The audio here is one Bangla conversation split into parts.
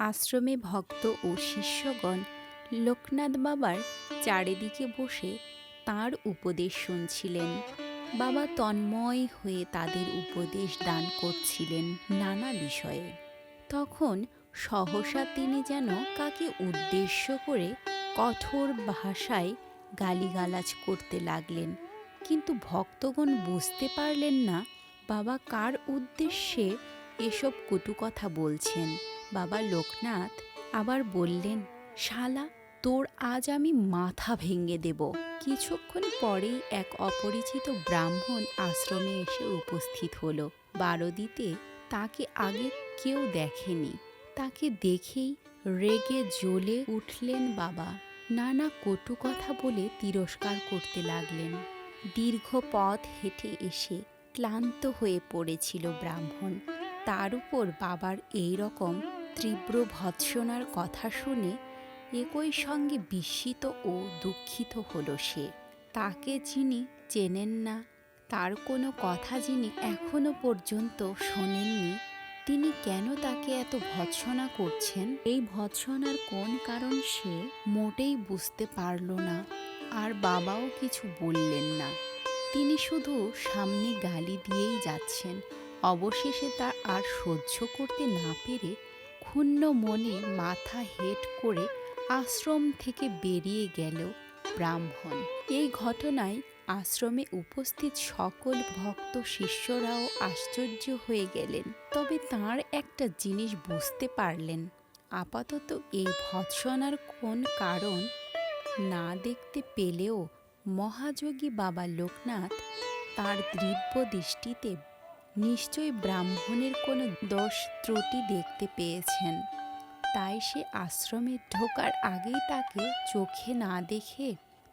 আশ্রমে ভক্ত ও শিষ্যগণ লোকনাথ বাবার চারিদিকে বসে তার উপদেশ শুনছিলেন। বাবা তন্ময় হয়ে তাদের উপদেশ দান করছিলেন নানা বিষয়ে। তখন সহসা তিনি যেন কাকে উদ্দেশ্য করে কঠোর ভাষায় গালিগালাজ করতে লাগলেন, কিন্তু ভক্তগণ বুঝতে পারলেন না বাবা কার উদ্দেশ্যে এসব কটু কথা বলছেন। বাবা লোকনাথ আবার বললেন, শালা, তোর আজ আমি মাথা ভেঙে দেব। কিছুক্ষণ পরেই এক অপরিচিত ব্রাহ্মণ আশ্রমে এসে উপস্থিত হলো। বারদিতে তাকে আগে কেউ দেখেনি। তাকে দেখেই রেগে জ্বলে উঠলেন বাবা। নানা কটু কথা বলে তিরস্কার করতে লাগলেন। দীর্ঘ পথ হেঁটে এসে ক্লান্ত হয়ে পড়েছিল ব্রাহ্মণ। তার উপর বাবার এই রকম তীব্র ভৎসনার কথা শুনে একই সঙ্গে বিস্মিত ও দুঃখিত হলো সে। তাকে যিনি চেনেন না, তার কোনো কথা যিনি এখনও পর্যন্ত শোনেননি, তিনি কেন তাকে এত ভৎসনা করছেন? এই ভৎসনার কোন কারণ সে মোটেই বুঝতে পারল না, আর বাবাও কিছু বললেন না। তিনি শুধু সামনে গালি দিয়েই যাচ্ছেন, অবশেষে তা আর সহ্য করতে না পেরে ক্ষুণ্ণ মনে মাথা হেট করে আশ্রম থেকে বেরিয়ে গেল ব্রাহ্মণ। এই ঘটনায় আশ্রমে উপস্থিত সকল ভক্ত শিষ্যরাও আশ্চর্য হয়ে গেলেন। তবে তার একটা জিনিস বুঝতে পারলেন, আপাতত এই ভৎসনার কোন কারণ না দেখতে পেলেও মহাযোগী বাবা লোকনাথ তার দিব্য দৃষ্টিতে নিশ্চয়ই ব্রাহ্মণের কোনো দোষ ত্রুটি দেখতে পেয়েছেন। তাই সে আশ্রমে ঢোকার আগেই তাকে চোখে না দেখে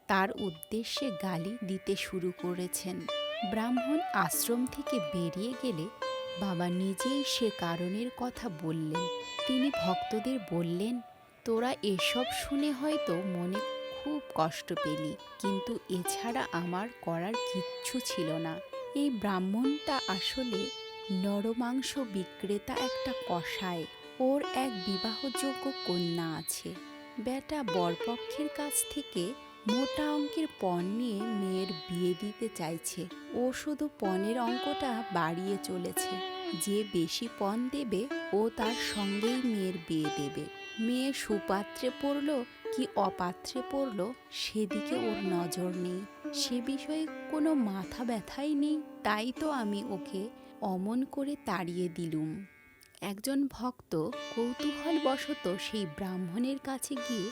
তার উদ্দেশ্যে গালি দিতে শুরু করেছেন। ব্রাহ্মণ আশ্রম থেকে বেরিয়ে গেলে বাবা নিজেই সে কারণের কথা বললেন। তিনি ভক্তদের বললেন, তোরা এসব শুনে হয়তো মনে খুব কষ্ট পেলি, কিন্তু এছাড়া আমার করার কিচ্ছু ছিল না। এই ব্রাহ্মণটা আসলে নরমাংস বিক্রেতা একটা কষায় ওর এক বিবাহযোগ্য কন্যা আছে। বেটা বরপক্ষের কাছ থেকে মোটা অঙ্কের পণ নিয়ে মেয়ের বিয়ে দিতে চাইছে। ও শুধু পণের অঙ্কটা বাড়িয়ে চলেছে। যে বেশি পণ দেবে, ও তার সঙ্গেই মেয়ের বিয়ে দেবে। মেয়ে সুপাত্রে পড়ল কি অপাত্রে পড়ল, সেদিকে ওর নজর নেই। সে বিষয়ে কোনো মাথা ব্যথাই নেই, তাই তো আমি ওকে অমন করে তাড়িয়ে দিলুম। একজন ভক্ত কৌতূহলবশত সেই ব্রাহ্মণের কাছে গিয়ে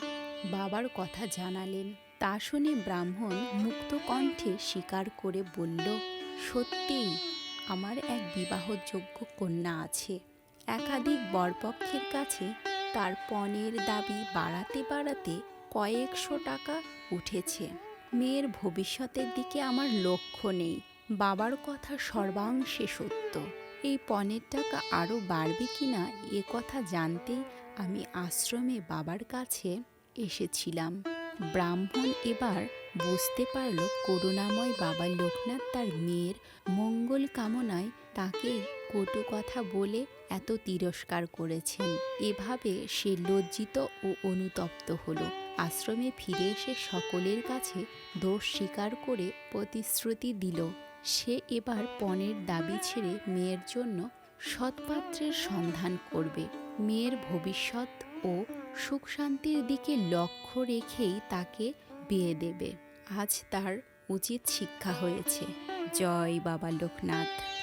বাবার কথা জানালেন। তা শুনে ব্রাহ্মণ মুক্ত কণ্ঠে স্বীকার করে বলল, সত্যিই আমার এক বিবাহযোগ্য কন্যা আছে। একাধিক বরপক্ষের কাছে তার পণের দাবি বাড়াতে বাড়াতে কয়েকশো টাকা উঠেছে। মেয়ের ভবিষ্যতের দিকে আমার লক্ষ্য নেই। বাবার কথা সর্বাংশে সত্য। এই পণের টাকা আরও বাড়বে কিনা এ কথা জানতেই আমি আশ্রমে বাবার কাছে এসেছিলাম। ব্রাহ্মণ এবার বুঝতে পারল করুণাময় বাবা লোকনাথ তার মেয়ের মঙ্গল কামনায় তাকে কটু কথা বলে এত তিরস্কার করেছেন। এভাবে সে লজ্জিত ও অনুতপ্ত হলো। আশ্রমে ফিরে এসে সকলের কাছে দোষ স্বীকার করে প্রতিশ্রুতি দিল। সে এবার পণের দাবি ছেড়ে মেয়ের জন্য সৎপাত্রের সন্ধান করবে। মেয়ের ভবিষ্যৎ ও সুখ শান্তির দিকে লক্ষ্য রেখেই তাকে বিয়ে দেবে। আজ তার উচিত শিক্ষা হয়েছে। জয় বাবা লোকনাথ।